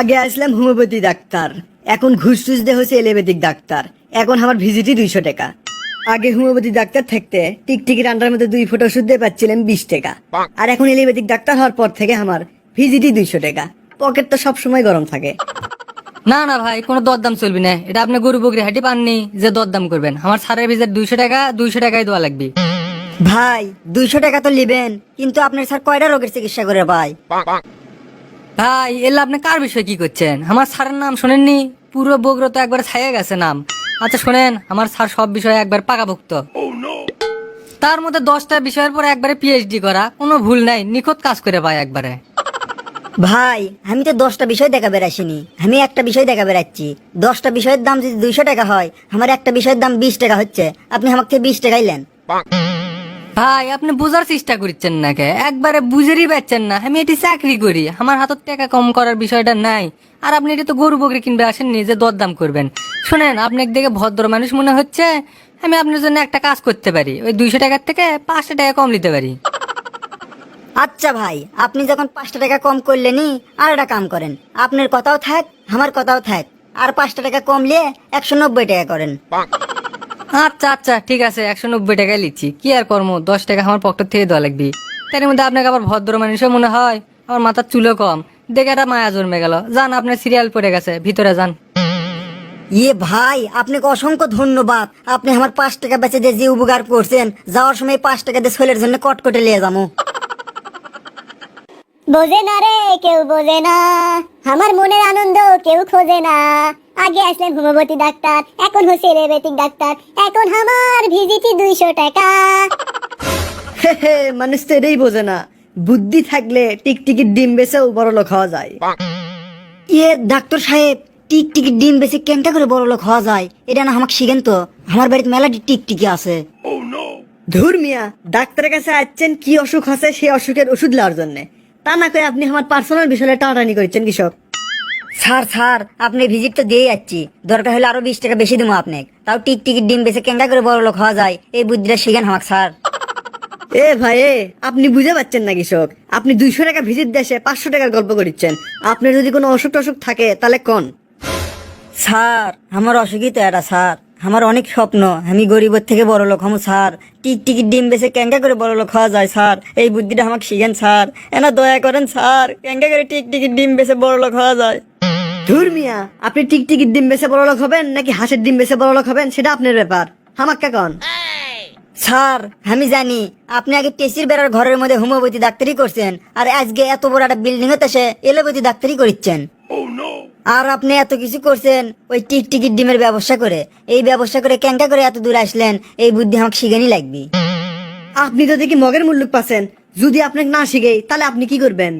আগে আসলাম homeopathy doctor. এখন ঘুষ টুস দে হচ্ছে এলোপ্যাথিক ডাক্তার। এখন আমার ভিজিটই দুইশো টাকা। আগে হোমিওপ্যাথি ডাক্তার থাকতে টিকটিকির আন্ডার মধ্যে দুই ফুট ওষুধ দিয়ে পাচ্ছিলাম বিশ টাকা। আর এখন এলোপ্যাথিক ডাক্তার হওয়ার পর থেকে আমার ভিজিটই দুইশো টাকা। পকেট তো সবসময় গরম থাকে। না না ভাই কোনো দরদাম চলবি না। এটা আপনি গরু বকরি হাঁটি পাননি যে দরদাম করবেন। আমার সারের ভিতর দুইশো টাকা দুইশো টাকায় দেওয়া লাগবে। ভাই দুইশো টাকা তো নেবেন কিন্তু আপনার স্যার কয়টা রোগের চিকিৎসা করে ভাই? ভাই, এলে আপনি কার বিষয়ে কি করছেন? আমার স্যারের নাম শোনেননি? পুরো বগরো তো একবার ছাইয়ে গেছে নাম। আচ্ছা শোনেন, আমার স্যার সব বিষয়ে একবার পাকাভুক্ত। তার মধ্যে দশটা বিষয়ের পরে একবারে পিএইচডি করা, কোনো ভুল নাই, নিখুঁত কাজ করে পায় একবারে। ভাই, আমি তো দশটা বিষয় দেখা বেড়াইছিনি। আমি একটা বিষয় দেখা বেড়াচ্ছি। দশটা বিষয়ের দাম যদি দুইশো টাকা হয়, আমার একটা বিষয়ের দাম বিশ টাকা হচ্ছে। আপনি আমাকে বিশ টাকাইলেন ভাই, আপনি বোঝার চেষ্টা করছেন না কে? একবারে বুঝেরই পাচ্ছেন না। আমি এটি চাকরি করি। আমার হাতের টাকা কম করার বিষয়টা নাই। আর আপনি এটি তো গরু বকরি কিনবে আসেন নিজে দরদাম করবেন। শুনেন আপনাকে দেখে ভদ্র মানুষ মনে হচ্ছে, আমি আপনার জন্য একটা কাজ করতে পারি। ওই দুইশো টাকার থেকে পাঁচশো টাকা কম নিতে পারি। আচ্ছা ভাই, আপনি যখন পাঁচটা টাকা কম করলেনি আর একটা কাম করেন। আপনার কথাও থাক, আমার কথাও থাক। আর পাঁচটা টাকা কম নিয়ে একশো নব্বই টাকা করেন। আচ্ছা আচ্ছা ঠিক আছে একশো নব্বই টাকায় লিখছি। কি আর কর্ম দশ টাকা আমার পকেট থেকে দেওয়া লাগবে। তার মধ্যে আপনাকে আবার ভদ্র মানুষও মনে হয়। আমার মাথার চুলো কম। দেখে একটা মায়া জন্মে গেল। যান আপনার সিরিয়াল পড়ে গেছে। ভিতরে যান। ইয়ে ভাই আপনাকে অসংখ্য ধন্যবাদ। আপনি আমার পাঁচ টাকা বেঁচে দিয়ে যে উপকার করছেন যাওয়ার সময় পাঁচ টাকা দিয়ে ছেলের জন্য কটকটে নিয়ে যাব। বোঝে না রে কেউ বোঝে না। আমার মনের আনন্দ কেউ খোঁজে না। আগে আসলেন হোমিওপ্যাথি ডাক্তার, এখন হচ্ছে এলোপ্যাথিক ডাক্তার, এখন আমার ভিজিটি দুইশো টাকা। মানুষ তো এটাই বোঝে না। বুদ্ধি থাকলে টিকটিকির ডিম বেচেও বড় লোক হওয়া যায়। ইয়ে ডাক্তার সাহেব, টিকটিকির ডিম বেচে কেনটা করে বড় লোক হওয়া যায়? এটা না আমাকে শিখেন তো। আমার বাড়িতে মেলা টিকটিকি আছে। ধুর মিয়া, ডাক্তারের কাছে আসছেন কি অসুখ আছে সেই অসুখের ওষুধ নেওয়ার জন্য। তা না করে আপনি আমার পার্সোনাল বিষয়ে টানাটানি করছেন, কৃষক। স্যার স্যার আপনি ভিজিট তো দিয়ে যাচ্ছি। দরকার হলে আরও বিশ টাকা বেশি দেবো আপনি তাও টিক টিকিট ডিম বেচে কেঙ্গা করে বড় লোক হওয়া যায়? এই বুদ্ধিটা শিখেন আমাকে স্যার। এ ভাই এ আপনি বুঝে পাচ্ছেন না কৃষক। আপনি দুইশো টাকা ভিজিট দেশে পাঁচশো টাকার গল্প করছেন আপনার যদি কোনো অসুখ টসুখ থাকে তাহলে কোন? স্যার আমার অসুখই তো এটা স্যার। আমার অনেক স্বপ্ন। আমি গরিবের থেকে বড় লোক হম, স্যার। টিকটিকির ডিম বেছে ক্যাঙ্কা করে বড় লোক হওয়া যায়, স্যার? এই বুদ্ধিটা আমাকে শিখেন, স্যার। এনা দয়া করেন, স্যার। ক্যাঙ্কা করে টিকটিকির ডিম বেছে বড় লোক হওয়া যায়? ধুর মিয়া, আপনি টিকটিকির ডিম বেছে বড় লোক হবেন নাকি হাঁসের ডিম বেছে বড় লোক হবেন? সেটা আপনার ব্যাপার। আমাকে কন। স্যার, আমি জানি। আপনি আগে টেসির বেড়ার ঘরের মধ্যে হোমিওপ্যাথি ডাক্তারি করছেন, আর আজকে এত বড় একটা বিল্ডিং হতে সে এলোপ্যাথি ডাক্তারি করিচ্ছেন। আর আপনি এত কিছু করছেন ওই টিকটিকির ডিমের ব্যবসা করে। এই ব্যবসা করে ক্যাঙ্কা করে এত দূর আসলেন এই বুদ্ধি আমাকে শিখেনি লাগবে। আপনি তো দেখি মগের মুল্লুক পাচ্ছেন। যদি আপনাকে না শিখে তাহলে আপনি কি করবেন?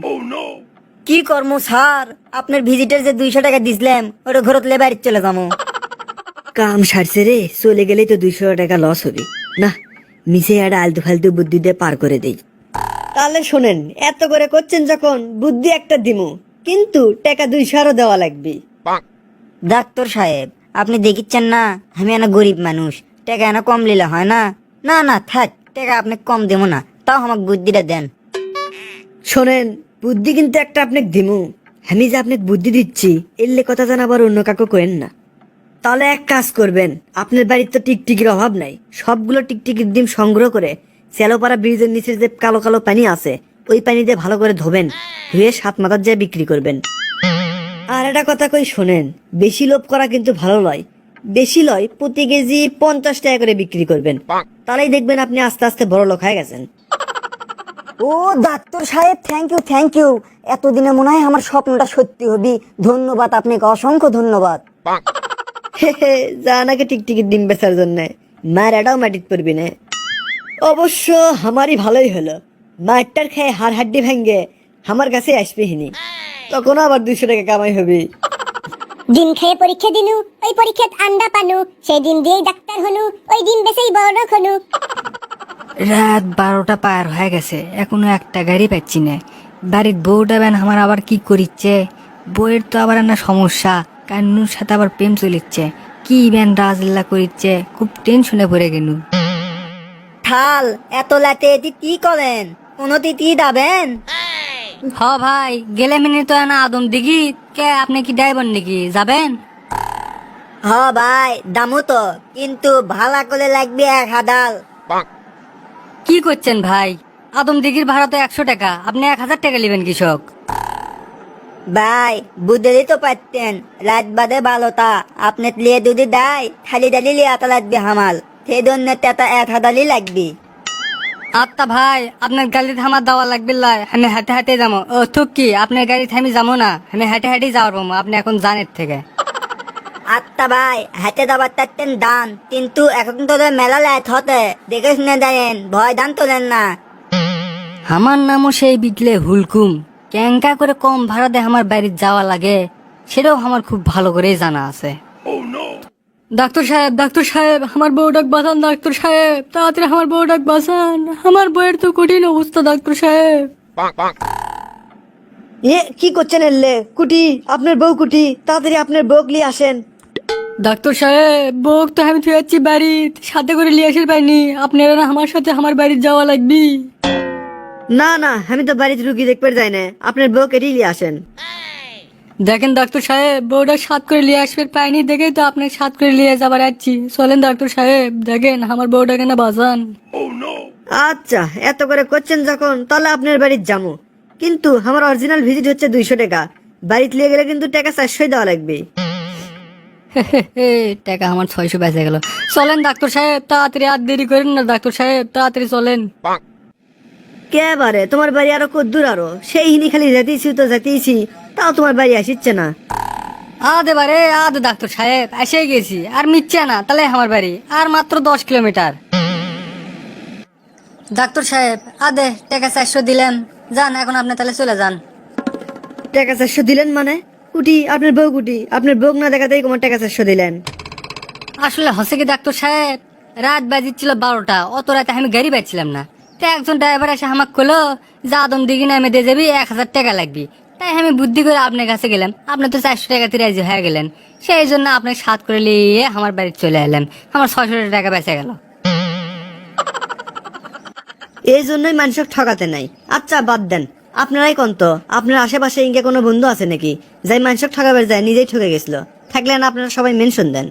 কি কর্ম স্যার? আপনার ভিজিটের যে দুইশো টাকা দিছিলাম ওটা ঘরত লেবার চলে যাব। কাম সারছে রে চলে গেলেই তো দুইশো টাকা লস হবে। না মিশে একটা আলতু ফালতু বুদ্ধি দিয়ে পার করে দেই। তাহলে শোনেন এত করে করছেন যখন বুদ্ধি একটা দিমু। কিন্তু টাকা দুইশো দেওয়া লাগবে। ডাক্তার সাহেব আপনি দেখিচ্ছেন না আমি এনা গরিব মানুষ টাকা এনা কম নিলে হয় না? না না থাক টাকা আপনি কম দেবো না তাও আমাকে বুদ্ধিটা দেন। শোনেন বুদ্ধি কিন্তু একটা আপনাকে দিমু। আমি যে আপনাকে বুদ্ধি দিচ্ছি এলে কথা যেন আবার অন্য কাকু কেন না। তাহলে এক কাজ করবেন আপনার বাড়িতে তো টিকটিকির অভাব নাই সবগুলো টিকটিকির ডিম সংগ্রহ করে চেলোপাড়া ব্রিজের নিচে যে কালো কালো পানি আছে ওই পানি দিয়ে ভালো করে ধোবেন ধুয়ে সাত মাথার যায় বিক্রি করবেন। আর একটা কথা কই শোনেন বেশি লোভ করা কিন্তু ভালো নয়। বেশি লয় প্রতি কেজি পঞ্চাশ টাকা করে বিক্রি করবেন। তাহলেই দেখবেন আপনি আস্তে আস্তে বড় লোক হয়ে গেছেন। ও ডাক্তার সাহেব থ্যাংক ইউ থ্যাংক ইউ এতদিনে মনে হয় আমার স্বপ্নটা সত্যি হবি। ধন্যবাদ আপনাকে অসংখ্য ধন্যবাদ। যা নাকি টিকটিকির ডিম বেচার জন্য। মায়েরাটাও মাটিত পড়বি না। অবশ্য আমারই ভালোই হলো। মায়েরটার খেয়ে হাড় হাড্ডি ভেঙ্গে আমার কাছে আসবে হিনি। তখন আবার দুইশো টাকা কামাই হবে। ডিম খেয়ে পরীক্ষা দিনু ওই পরীক্ষাত আন্ডা পানু। সেই ডিম দিয়েই ডাক্তার হনু ওই ডিম বেচেই বড় হনু। রাত বারোটা পার হয়ে গেছে এখনও একটা গাড়ি পাচ্ছি না। বাড়ির বউটা ব্যান আমার আবার কি করিচ্ছে? বউয়ের তো আবার না সমস্যা কান্নুর সাথে আবার প্রেম চলিচ্ছে। কি ব্যান রাজলীলা করিচ্ছে খুব টেনশনে পড়ে গেলু ঠাল এত লাতে এটি কি করেন? কোনো তিতি দাবেন হ ভাই গেলে মিনি তো না আদম দিঘি কে আপনি কি ড্রাইভার নাকি যাবেন? হ ভাই দামু তো কিন্তু ভালা করে লাগবে এক হাদাল কি করছেন ভাই? আদম দিঘির ভাড়া তো একশো টাকা আপনি এক হাজার টাকা নেবেন কৃষক। ভাই বুঝতেই তো পারতেন রাত বাদে ভালোটা আপনি লিয়ে দুদি দাই খালি ডালি লিয়ে আতা লাগবে হামাল। সেই জন্য তেতা এক হাদালি লাগবে। আত্মা ভাই আপনার গাড়ি থামার দেওয়া লাগবে লাই। আমি হাঁটে হাঁটে যাব। ও ঠিক কি আপনার গাড়ি থামি যাব না। আমি হাঁটে হাঁটে যাওয়ার পাবো আপনি এখন জানের থেকে। আত্মা ভাই হাতে দাবার তারতেন দান। কিন্তু এখন তো মেলা লাইট হতে। দেখে শুনে দেন ভয় দান তোলেন না। আমার নামও সেই বিটলে হুলকুম। ক্যাঙ্কা করে কম ভাড়া দিয়ে আমার বাড়ির যাওয়া লাগে। সেটাও আমার খুব ভালো করেই জানা আছে। ডাক্তার সাহেব ডাক্তার সাহেব আমার বউটাক বাঁচান ডাক্তার সাহেব। তাড়াতাড়ি আমার বউটাক বাঁচান আমার বউয়ের তো কঠিন অবস্থা ডাক্তার সাহেব। এ কি করছেন এলে? কুটি আপনার বউ কুটি তাড়াতাড়ি আপনার বউ নিয়ে আসেন। ডাক্তার সাহেব বউক তো আমি থুয়ে যাচ্ছি বাড়ি সাথে করে নিয়ে আসতে পারিনি আপনারা না আমার সাথে আমার বাড়ি যাওয়া লাগবি? না না আমি তো বাড়িতে রুগী দেখতে যাই না। আপনার বউকে নিয়ে আসেন। দেখেন ডাক্তার সাহেব বউটা সাত করে নিয়ে আসবে পাইনি দেখেই তো আপনাকে সাত করে নিয়ে যাবার যাচ্ছি চলেন ডাক্তার সাহেব দেখেন আমার বউটাকে না বাঁচান আচ্ছা এত করে করছেন যখন তাহলে আপনার বাড়ির যাব কিন্তু আমার অরিজিনাল ভিজিট হচ্ছে দুইশো টাকা। বাড়িতে নিয়ে গেলে কিন্তু টাকা চারশোই দেওয়া লাগবে। টাকা আমার ছয়শো বেঁচে গেল। চলেন ডাক্তার সাহেব তাড়াতাড়ি আর দেরি করেন না ডাক্তার সাহেব তাড়াতাড়ি চলেন। কে বারে? তোমার বাড়ি আরও কদ্দূর আরও? সেই হিনি খালি যেতেইছি তো যেতেইছি। তাও তোমার বাড়ি আসিচ্ছে না? আদে বারে আদে ডাক্তার সাহেব এসে গেছি। আর মিচ্ছে না তাহলে আমার বাড়ি। আর মাত্র দশ কিলোমিটার। ডাক্তার সাহেব আদে টাকা চারশো দিলেন। যান এখন আপনি তাহলে চলে যান। টাকা চারশো দিলেন মানে? কুটি আপনার বউ কুটি আপনার বউ না দেখাতেই তোমার টাকা চারশো দিলেন। আসলে হসে কি ডাক্তার সাহেব রাত বাজিচ্ছিল বারোটা অত রাতে আমি গাড়ি পাচ্ছিলাম না। তো একজন ড্রাইভার এসে আমাকে কলো যে আদম দিঘি নামে দিয়ে যাবি এক হাজার টাকা লাগবে। তাই আমি বুদ্ধি করে আপনার কাছে গেলাম। আপনি তো চারশো টাকাতে রাজি হয়ে গেলেন। সেই জন্য আপনাকে সাত করে নিয়ে আমার বাড়ি চলে এলাম আমার ছয়শো টাকা বেঁচে গেল। এই জন্যই মানুষক ঠকাতে নাই। আচ্ছা বাদ দেন। আপনারাই কোন তো আপনার আশেপাশে ইনকে কোনো বন্ধু আছে নাকি? যাই মানুষক ঠকাবার যায়, নিজেই ঠকে গেছিল। থাকলেন আপনারা সবাই মেনশন দেন।